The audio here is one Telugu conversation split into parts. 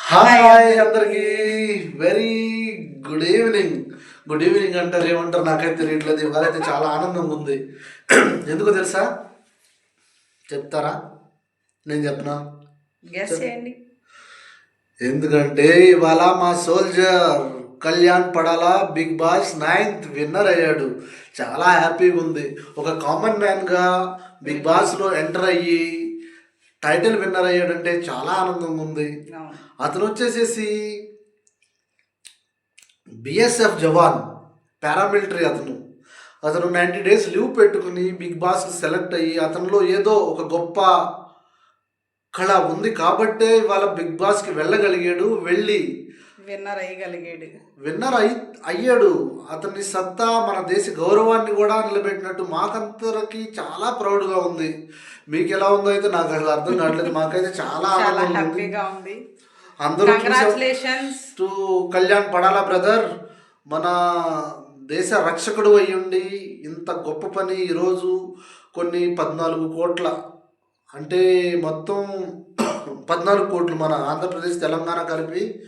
హాయ్ అందరికి. Very good evening good evening అంటారు ఏమంటారు నాకైతే తెలియట్లేదు. ఇవాళ అయితే చాలా ఆనందంగా ఉంది. ఎందుకో తెలుసా? చెప్తారా? నేను చెప్పనా చేయండి. ఎందుకంటే ఇవాళ మా సోల్జర్ కళ్యాణ్ పడాలా బిగ్ బాస్ నైన్త్ విన్నర్ అయ్యాడు. చాలా హ్యాపీగా ఉంది. ఒక కామన్ మ్యాన్గా బిగ్ బాస్లో ఎంటర్ అయ్యి టైటిల్ విన్నర్ అయ్యాడంటే చాలా ఆనందంగా ఉంది. అతను వచ్చేసేసి బిఎస్ఎఫ్ జవాన్ పారామిలిటరీ అతను. అతను నైంటీ డేస్ లీవ్ పెట్టుకుని బిగ్ బాస్ సెలెక్ట్ అయ్యి అతనిలో ఏదో ఒక గొప్ప కళ ఉంది కాబట్టే ఇవాళ బిగ్ బాస్కి వెళ్ళగలిగాడు. వెళ్ళి విన్నర్ అయ్యగలిగాడు. విన్నర్ అయి అయ్యాడు. అతని సత్తా మన దేశ గౌరవాన్ని కూడా నిలబెట్టినట్టు మాకందరికి చాలా ప్రౌడ్గా ఉంది. మీకు ఎలా ఉందో అయితే నాకు అసలు అర్థం కావట్లేదు. మాకైతే చాలా ఉంది. హ్యాపీగా ఉంది. అందరూ congratulations to Kalyan Padala brother. మన దేశ రక్షకుడు అయ్యుండి ఇంత గొప్ప పని ఈరోజు కొన్ని పద్నాలుగు కోట్ల అంటే మొత్తం పద్నాలుగు కోట్లు మన ఆంధ్రప్రదేశ్ తెలంగాణ కలిపి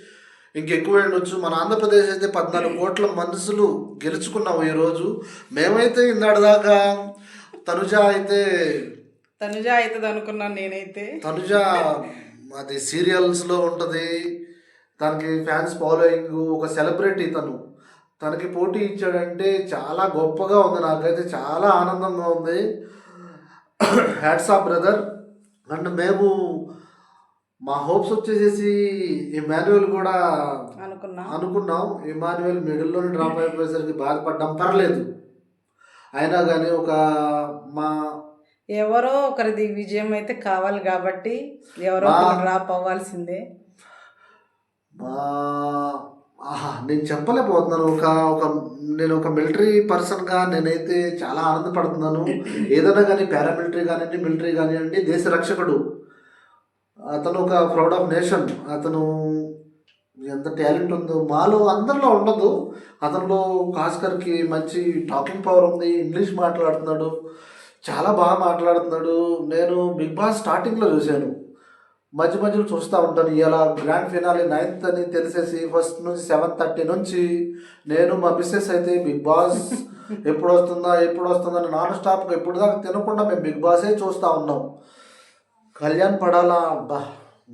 ఇంకెక్కువ ఉండొచ్చు మన ఆంధ్రప్రదేశ్ అయితే పద్నాలుగు కోట్ల మనసులు గెలుచుకున్నాము ఈరోజు మేమైతే ఇన్నాడు దాకా తనుజ అయితే తనుజ అవుతుంది అనుకున్నాను నేనైతే. తనుజ అది సీరియల్స్లో ఉంటుంది. తనకి ఫ్యాన్స్ ఫాలోయింగ్ ఒక సెలబ్రిటీ తను. తనకి పోటీ ఇచ్చాడంటే చాలా గొప్పగా ఉంది. నాకైతే చాలా ఆనందంగా ఉంది. Hats off brother. అండ్ మేము మా హోప్స్ వచ్చేసేసి ఇమాన్యువల్ కూడా అనుకున్నా. అనుకున్నాం. ఇమాన్యువల్ మిడిల్లోనే డ్రాప్ అయిపోయేసరికి బాధపడ్డాం. పర్లేదు. అయినా కానీ ఒక మా ఎవరో ఒకరిది విజయం అయితే కావాలి కాబట్టి ఎవరో డ్రాప్ అవ్వాల్సిందే. మా ఆహా నేను చెప్పలేకపోతున్నాను. ఒక ఒక నేను ఒక మిలిటరీ పర్సన్గా నేనైతే చాలా ఆనందపడుతున్నాను. ఏదైనా కానీ పారామిలిటరీ కానివ్వండి మిలిటరీ కానివ్వండి దేశ రక్షకుడు. అతను ఒక ప్రౌడ్ ఆఫ్ నేషన్. అతను ఎంత టాలెంట్ ఉందో మాలో అందరిలో ఉండదు. అతనిలో కాస్కర్కి మంచి టాకింగ్ పవర్ ఉంది. ఇంగ్లీష్ మాట్లాడుతున్నాడు. చాలా బాగా మాట్లాడుతున్నాడు. నేను బిగ్ బాస్ స్టార్టింగ్లో చూశాను. మధ్య మధ్యలో చూస్తూ ఉంటాను. ఇలా గ్రాండ్ ఫినాలి నైన్త్ అని తెలిసేసి ఫస్ట్ నుంచి సెవెన్ థర్టీ నుంచి నేను మా మిస్సెస్ అయితే బిగ్ బాస్ ఎప్పుడు వస్తుందా ఎప్పుడు వస్తుందా నాన్ స్టాప్గా ఎప్పుడు దాకా తినకుండా మేము బిగ్ బాసే చూస్తూ ఉన్నాం. కళ్యాణ్ పడాలా? అబ్బా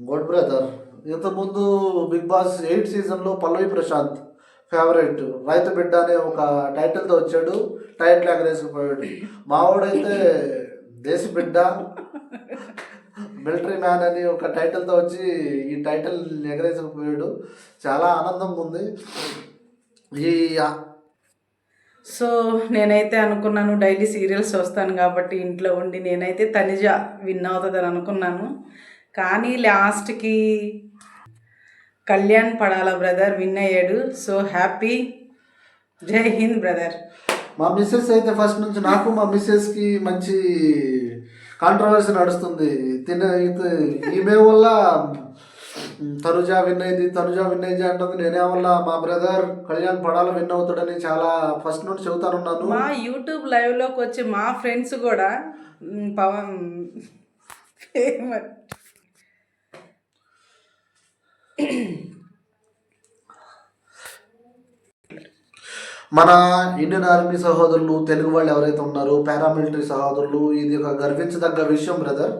గుడ్ బ్రదర్ ఇంతకుముందు బిగ్ బాస్ ఎయిట్ సీజన్లో పల్లవి ప్రశాంత్ ఫేవరెట్ రైతు బిడ్డ అనే ఒక టైటిల్తో వచ్చాడు. టైటిల్ ఎగరేసుకుపోయాడు. మావాడైతే దేశ బిడ్డ మిలిటరీ మ్యాన్ అని ఒక టైటిల్తో వచ్చి ఈ టైటిల్ ఎగరేసుకుపోయాడు. చాలా ఆనందంగా ఉంది. ఈ సో నేనైతే అనుకున్నాను డైలీ సీరియల్స్ చూస్తాను కాబట్టి ఇంట్లో ఉండి నేనైతే తనిజ విన్ అవుతుందని అనుకున్నాను కానీ లాస్ట్కి కళ్యాణ్ పడాల బ్రదర్ విన్ అయ్యాడు so happy Jai Hind brother మా మిస్సెస్ అయితే ఫస్ట్ నుంచి నాకు మా మిస్సెస్కి మంచి కాంట్రవర్సీ నడుస్తుంది తిన ఈమె వల్ల తనుజ విన్ అయింది తనుజ విన్ అయింది అంటుంది. నేనే వల్ల మా బ్రదర్ కళ్యాణ్ పడాల విన్ అవుతాడని చాలా ఫస్ట్ నుండి చెబుతానున్నాను. మా యూట్యూబ్ లైవ్లోకి వచ్చి మా ఫ్రెండ్స్ కూడా పవన్ మన ఇండియన్ ఆర్మీ సహోదరులు తెలుగు వాళ్ళు ఎవరైతే ఉన్నారో పారామిలిటరీ సహోదరులు ఇది ఒక గర్వించదగ్గ విషయం బ్రదర్.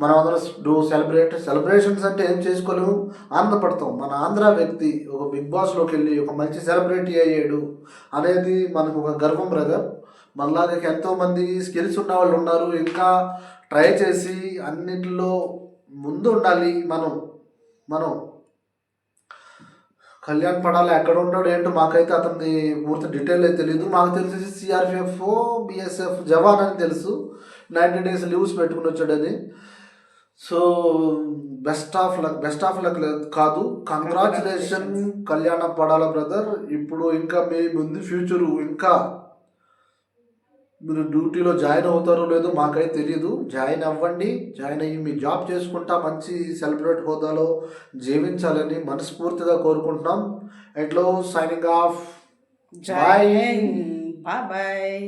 మనం అందరం డూ సెలబ్రేట్ సెలబ్రేషన్స్ అంటే ఏం చేసుకోలేము? ఆనందపడతాం. మన ఆంధ్ర వ్యక్తి ఒక బిగ్ బాస్లోకి వెళ్ళి ఒక మంచి సెలబ్రిటీ అయ్యాడు అనేది మనకు ఒక గర్వం బ్రదర్ మనలాగా ఎంతోమంది స్కిల్స్ ఉన్న వాళ్ళు ఉన్నారు. ఇంకా ట్రై చేసి అన్నిటిలో ముందు ఉండాలి మనం. మనం. కళ్యాణ్ పడాలి ఎక్కడ ఉంటాడు ఏంటో మాకైతే అతని పూర్తి డీటెయిల్ అయితే తెలియదు మాకు తెలిసి సిఆర్పిఎఫ్ బిఎస్ఎఫ్ జవాన్ అని తెలుసు. నైంటీ డేస్ లీవ్స్ పెట్టుకుని వచ్చాడని. So best of luck best of luck కాదు. కంగ్రాచులేషన్ కళ్యాణ పడాల బ్రదర్ ఇప్పుడు ఇంకా మీ ముందు ఫ్యూచరు ఇంకా మీరు డ్యూటీలో జాయిన్ అవుతారో లేదో మాకైతే తెలియదు జాయిన్ అవ్వండి. జాయిన్ అయ్యి మీ జాబ్ చేసుకుంటా మంచి సెలబ్రేట్ హోదాలో జీవించాలని మనస్ఫూర్తిగా కోరుకుంటున్నాం. ఎట్లో సైనింగ్ ఆఫ్ బాయ్ బాయ్